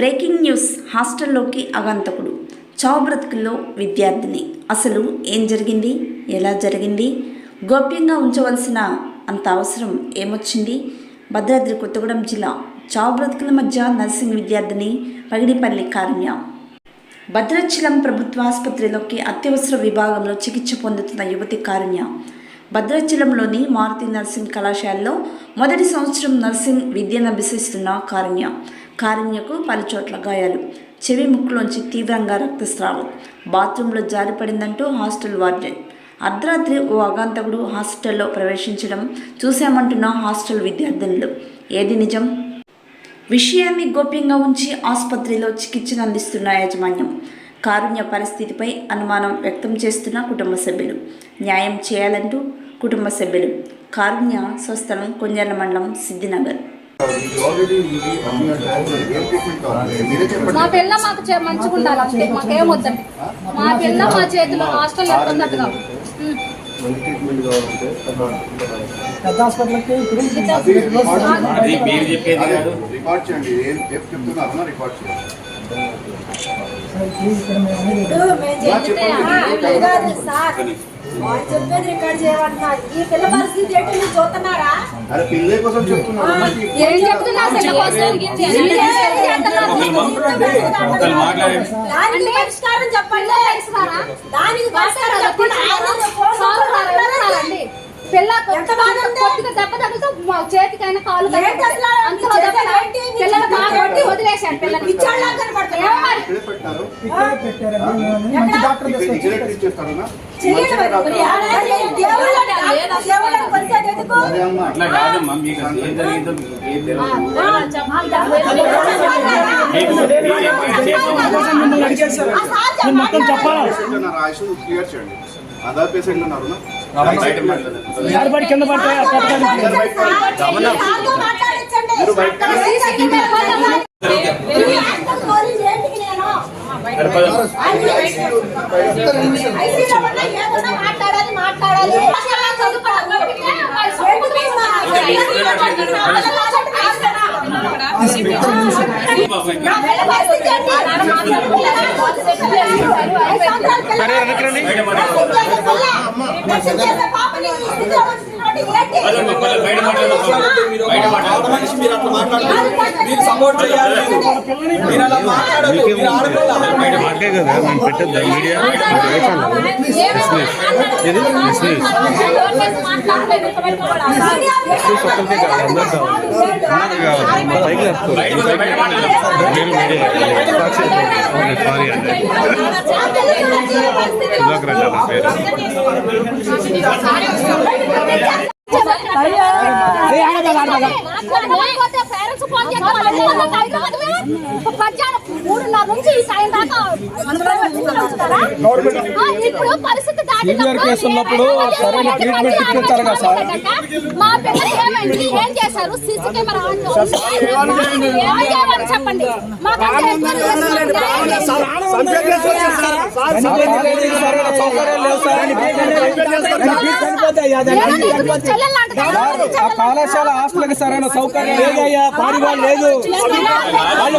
Breaking news హాస్టల్లోకి అగంతకుడు. చావు బ్రతుకుల్లో విద్యార్థిని. అసలు ఏం జరిగింది? ఎలా జరిగింది? గోప్యంగా ఉంచవలసిన అంత అవసరం ఏమొచ్చింది? భద్రాద్రి కొత్తగూడెం జిల్లా చావు బ్రతుకుల మధ్య నర్సింగ్ విద్యార్థిని పగిడిపల్లి కారుణ్య. భద్రాచలం ప్రభుత్వ ఆసుపత్రిలోకి అత్యవసర విభాగంలో చికిత్స పొందుతున్న యువతి కారుణ్య. భద్రాచలంలోని మారుతి నర్సింగ్ కళాశాలలో మొదటి సంవత్సరం నర్సింగ్ విద్యను అభ్యసిస్తున్న కారుణ్య. కారుణ్యకు పలు చోట్ల గాయాలు. చెవి ముక్కులోంచి తీవ్రంగా రక్తస్రావం. బాత్రూంలో జారిపడిందంటూ హాస్టల్ వార్డెన్. అర్ధరాత్రి ఓ అగాంతకుడు హాస్టల్లో ప్రవేశించడం చూశామంటున్న హాస్టల్ విద్యార్థినులు. ఏది నిజం? విషయాన్ని గోప్యంగా ఉంచి ఆసుపత్రిలో చికిత్సను అందిస్తున్న యాజమాన్యం. కారుణ్య పరిస్థితిపై అనుమానం వ్యక్తం చేస్తున్న కుటుంబ సభ్యులు. న్యాయం చేయాలంటూ కుటుంబ సభ్యులు. కారుణ్య స్వస్థలం కొంజర్ల మండలం సిద్ధినగర్ మా పిల్ల మాకు చే- మంచిగా ఉండాలి అంతే. మాకేం వద్దండి. మా పిల్ల మా చేతిలో హాస్టల్ ఎక్కడున్నట్టుగా. పెద్ద హాస్పిటల్కి ఇప్పుడు రికార్డ్ చేయండి. ఏం చెప్తున్నారో రికార్డ్ చేయండి. సార్. వాళ్ళు చెప్పేది రికార్డ్ చేయమంటున్నారు ఈ పిల్ల పరిస్థితి ఏంటి? మీరు చూస్తున్నారా అరే పిల్లల కోసం చెప్తున్నారు ఏం చెప్తున్నా? అసలు కోసం? ఏం చేస్తున్నారు? ఒకరు మాట్లాడండి దానికి పరిష్కారం చెప్పండి? దానికి పరిష్కారం ఆయన ఫోన్? పిల్ల దెబ్బ తగిలితే మా చేతికైనా కాలు ఎందుకు? అదే అమ్మా అట్లా కాదమ్మా మీకు అసలు ఏం జరిగిందో మీకు ఏం తెలియదు చెప్పాలి. క్లియర్ చేయండి అదర్ పేషెంట్ ఉన్నారు బయట కింద మాట్లాడాలి మాట్లాడాలి. చదువుకోవాలి బయట అదమ్మా, మీరు అట్లా మాట్లాడదు మీరు సపోర్ట్ చేయాలి మీరు అలా మాట్లాడదు మీరు ఆడపిల్ల మూడున్నర నుంచి ఈ సాయం దాకా ఇప్పుడు పరిస్థితి సివియర్ కేసు ఉన్నప్పుడు సరైన ట్రీట్మెంట్ ఇప్పించాలి కదా సార్? మా పిల్లలు ఏమైంది ఏం చేశారు సీసీ కెమెరా ఆన్ చేయాలని చెప్పండి మాకంటే ఎక్కువ కళాశాల హాస్టల్కి సరైన సౌకర్యం లేదయ్యా పాడి వాళ్ళు లేదు. వాళ్ళు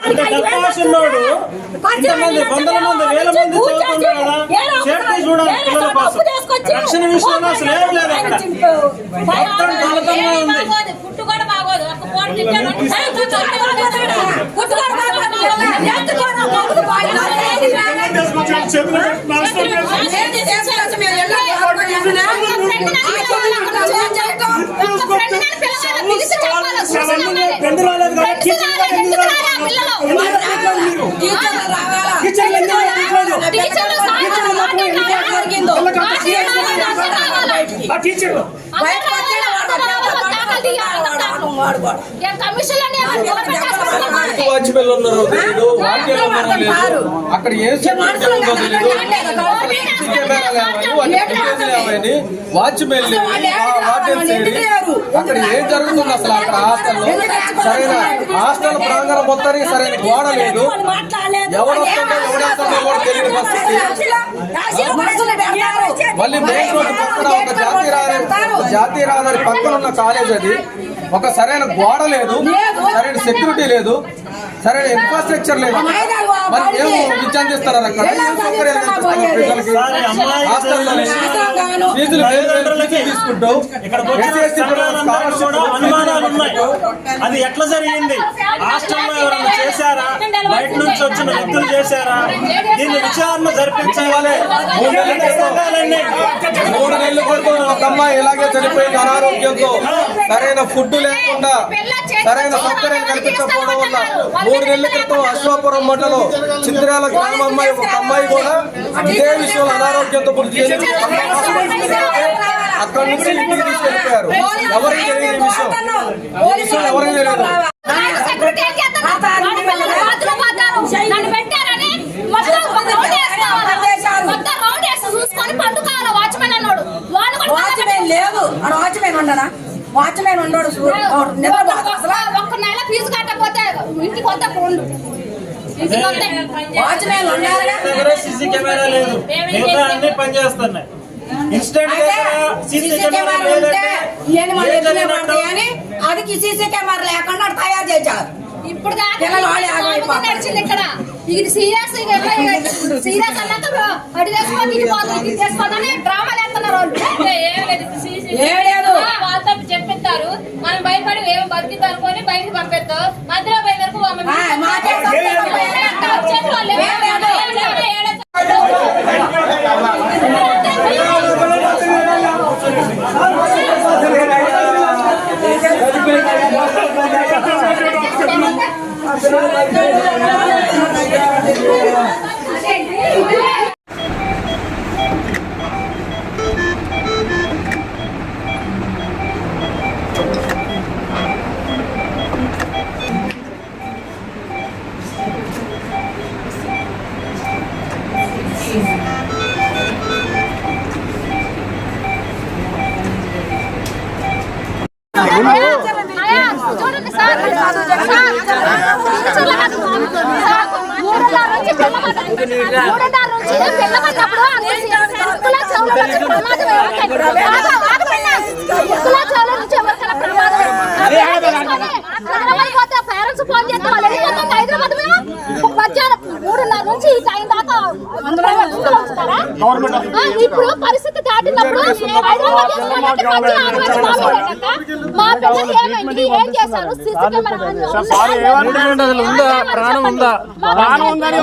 లేదా ఉన్నాడు ఇంతమంది వందల మంది వేల మంది కదా సేఫ్టీ చూడాలి పిల్లల కోసం రక్షణ విషయంలో అసలు ఏం లేదు అక్కడ మొత్తం కలతంగా ఉంది పెండు రాలేదు కదా? టీచర్లు అక్కడ ఏ వాచ్మెన్ అక్కడ ఏం జరుగుతుంది అసలు అక్కడ హాస్టల్లో సరైన? హాస్టల్ ప్రాంగణం మొత్తానికి సరైన గోడ లేదు. ఎవరు వస్తుందో ఎవరు వస్తుందో కూడా తెలియని పరిస్థితి. మళ్ళీ మెయిన్ రోడ్డు పక్కన ఒక జాతీయ రహదారి ఒక జాతీయ రహదారి పక్కన ఉన్న కాలేజ్ అది ఒక సరైన గోడ లేదు సరైన సెక్యూరిటీ లేదు సరైన ఇన్ఫ్రాస్ట్రక్చర్ లేదు. మరి ఏం విద్య అందిస్తున్నారు అక్కడ సౌకర్యాలు ఫీజులు తీసుకుంటూ అది ఎట్లా జరిగింది? హాస్టల్లో ఎవరైనా చేశారా? బయట నుంచి వచ్చిన వ్యక్తులు చేశారా? దీన్ని విచారణ జరిపించాలి. మూడు నెలల క్రితం మూడు నెలల క్రితం ఒక అమ్మాయి ఇలాగే చనిపోయింది అనారోగ్యంతో. సరైన ఫుడ్ లేకుండా సరైన సౌకర్యం కల్పించకపోవడం వల్ల మూడు నెలల క్రితం అశ్వాపురం మండలం చిత్రాల గ్రామ అమ్మాయి ఒక అమ్మాయి కూడా ఇదే విషయంలో అనారోగ్యంతో చెంది అక్కడ నుంచి ఇంటికి తీసుకెళ్ళిపోయారు. ఎవరికి తెలియదు ఈ విషయం ఈ విషయం ఎవరికి తెలియదు. వాచ్మెన్ ఉండడా వాచ్మెన్ ఉండడు. నిద్రపోతాడు అసలు ఒక్క- ఒక్క నెల ఫీజు కట్టకపోతే ఇంటికి వద్ద సీసీ కెమెరా లేదు. మిగతా అన్ని పనిచేస్తున్నాయి. ఇన్స్టెంట్ సీసీ కెమెరా సీసీ లేకుండా తయారు చేశారు. ఇప్పుడు. నడిచింది ఇక్కడ. ఇది సీరియస్ సీరియస్ అన్నాక అడి చేసుకోవాలి ఇది పోతుంది ఇది చేసుకోవాలని డ్రామాలు వేస్తున్నారు వాళ్ళు ఏం లేదు సీసీ ఏం లేదు. వాళ్ళతో చెప్పిస్తారు. మనం భయపడి ఏం బతికిద్దాం పేరెంట్స్ ఫోన్ చేస్తే వాళ్ళు ఎన్ని హైదరాబాద్ పోయాం? మధ్యాహ్నం మూడున్నర నుంచి ఈ టైం దాకా ఇప్పుడు పరిస్థితి దాటినప్పుడు. మా పిల్లలు ఏమైంది ఏం చేశారు సీసీ కెమెరా ఆన్ ఉందా? ప్రాణం ఉందా? ప్రాణం ఉందని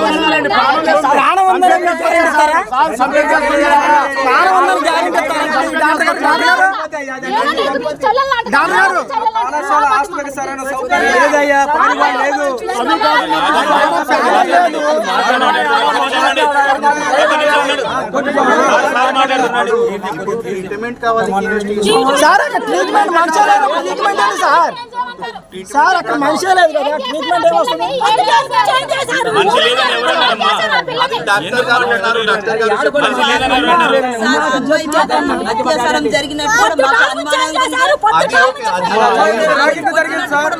ప్రాణం ఉందని మీరు గ్యారెంటీ ఇస్తారా? ప్రాణం ఉందని గ్యారెంటీ ఇస్తారా? పానీయాలు లేదు సార్ అక్కడ ట్రీట్మెంట్ మనిషే లేదు ట్రీట్మెంట్ సార్? సార్ అక్కడ మనిషే లేదు కదా. ట్రీట్మెంట్ ఏమొస్తుంది అత్యాచారం జరిగినట్టు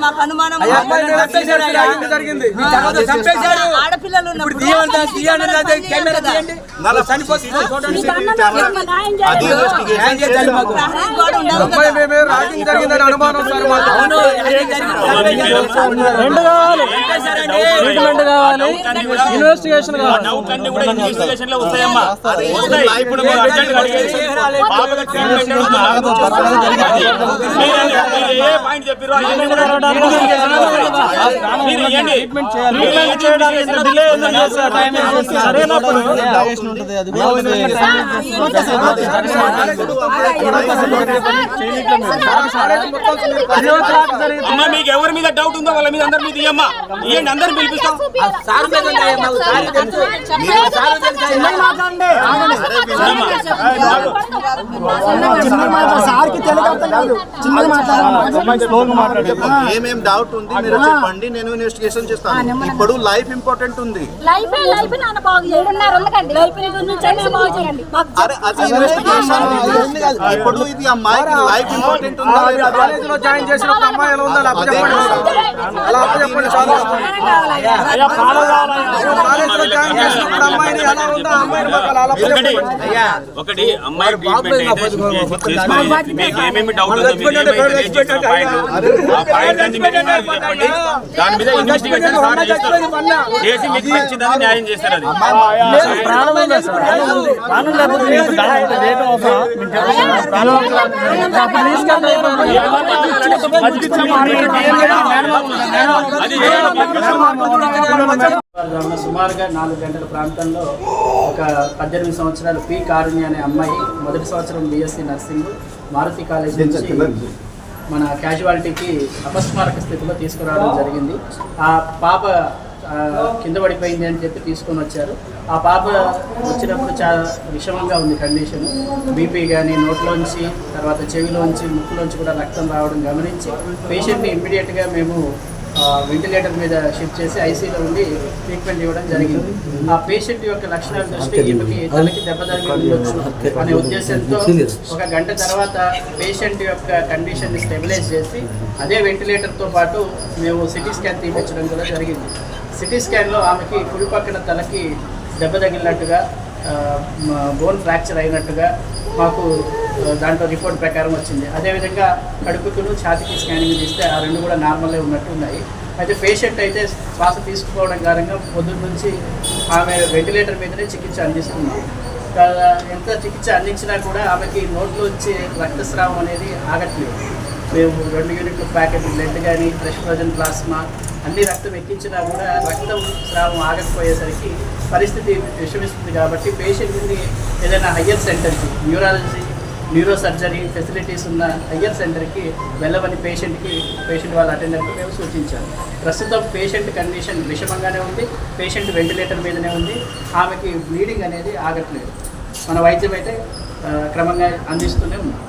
మాకు అనుమానం ఆడపిల్లలు ఇన్వెస్టిగేషన్ కావాలి. ఏ పాయింట్ చెప్పారో అమ్మా మీకు ఎవరి మీద డౌట్ ఉందో వాళ్ళ మీద అందరి మీద ఇయ్యమ్మా ఇవ్వండి అందరిని పిలిపిస్తాం సార్కి తెలుగు అర్థం కాదు ఏమేం డౌట్ ఉంది మీరు చెప్పండి నేను ఇన్వెస్టిగేషన్ చేస్తాను. ఇప్పుడు లైఫ్ ఇంపార్టెంట్ ఉంది. ఇప్పుడు ఇది అమ్మాయికి లైఫ్ ఇంపార్టెంట్ ఉందా లేదా? కాలేజ్లో జాయిన్ చేసిన ఒక అమ్మాయి ఎలా ఉందో? అలా అదే చెప్పండి. అలా చెప్పండి చాలు కాలేజ్లో జాయిన్ చేసినప్పుడు అమ్మాయిని ఎలా ఉందో? ఆ అమ్మాయిని మాకు అలా ఒకటి అమ్మాయి మీకు ఏమేమి డౌట్ దాని మీద ఇన్వెస్టిగేషన్ చేసి మీకు నచ్చిందని న్యాయం చేస్తారు అది. సుమారుగా నాలుగు గంటల ప్రాంతంలో ఒక పద్దెనిమిది సంవత్సరాల పి కారుణ్య అనే అమ్మాయి మొదటి సంవత్సరం బీఎస్సీ నర్సింగ్ మారుతి కాలేజ్ నుంచి మన క్యాజువాలిటీకి అపస్మారక స్థితిలో తీసుకురావడం జరిగింది. ఆ పాప కింద పడిపోయింది అని చెప్పి తీసుకొని వచ్చారు. ఆ పాప వచ్చినప్పుడు చాలా విషమంగా ఉంది కండిషన్. బీపీ కానీ నోట్లోంచి తర్వాత చెవిలోంచి ముక్కులోంచి కూడా రక్తం రావడం గమనించి పేషెంట్ని ఇమ్మీడియట్గా మేము వెంటిలేటర్ మీద షిఫ్ట్ చేసి ఐసీలో ఉండి ట్రీట్మెంట్ ఇవ్వడం జరిగింది. ఆ పేషెంట్ యొక్క లక్షణాల దృష్టి ఈమెకి తలకి దెబ్బ తగిలి ఉండొచ్చు అనే ఉద్దేశంతో ఒక గంట తర్వాత పేషెంట్ యొక్క కండిషన్ని స్టెబిలైజ్ చేసి అదే వెంటిలేటర్తో పాటు మేము సిటీ స్కాన్ తీపించడం కూడా జరిగింది. సిటీ స్కాన్లో ఆమెకి కుడి పక్కన తలకి దెబ్బ తగిలినట్టుగా బోన్ ఫ్రాక్చర్ అయినట్టుగా మాకు దాంట్లో రిపోర్ట్ ప్రకారం వచ్చింది. అదేవిధంగా కడుపుకును ఛాతీకి స్కానింగ్ తీస్తే ఆ రెండు కూడా నార్మల్గా ఉన్నట్టు ఉన్నాయి. అయితే పేషెంట్ అయితే శ్వాస తీసుకోవడం కారణంగా పొద్దున్న నుంచి ఆమె వెంటిలేటర్ మీదనే చికిత్స అందిస్తున్నాం. ఎంత చికిత్స అందించినా కూడా ఆమెకి నోట్లో వచ్చే రక్తస్రావం అనేది ఆగట్లేదు. మేము రెండు యూనిట్లు ప్యాకెట్ బ్లడ్ కానీ ఫ్రెష్ ఫ్రోజన్ ప్లాస్మా అన్ని రక్తం ఎక్కించినా కూడా రక్తం స్రావం ఆగకపోయేసరికి పరిస్థితి విషమిస్తుంది కాబట్టి పేషెంట్ని ఏదైనా హయ్యర్ సెంటర్కి న్యూరాలజీ న్యూరో సర్జరీ ఫెసిలిటీస్ ఉన్న హయ్యర్ సెంటర్కి వెళ్ళమని పేషెంట్కి పేషెంట్ వాళ్ళ అటెండర్కి మేము సూచించాము. ప్రస్తుతం పేషెంట్ కండిషన్ విషమంగానే ఉంది పేషెంట్ వెంటిలేటర్ మీదనే ఉంది ఆమెకి బ్లీడింగ్ అనేది ఆగట్లేదు. మన వైద్యం అయితే క్రమంగా అందిస్తూనే ఉన్నాం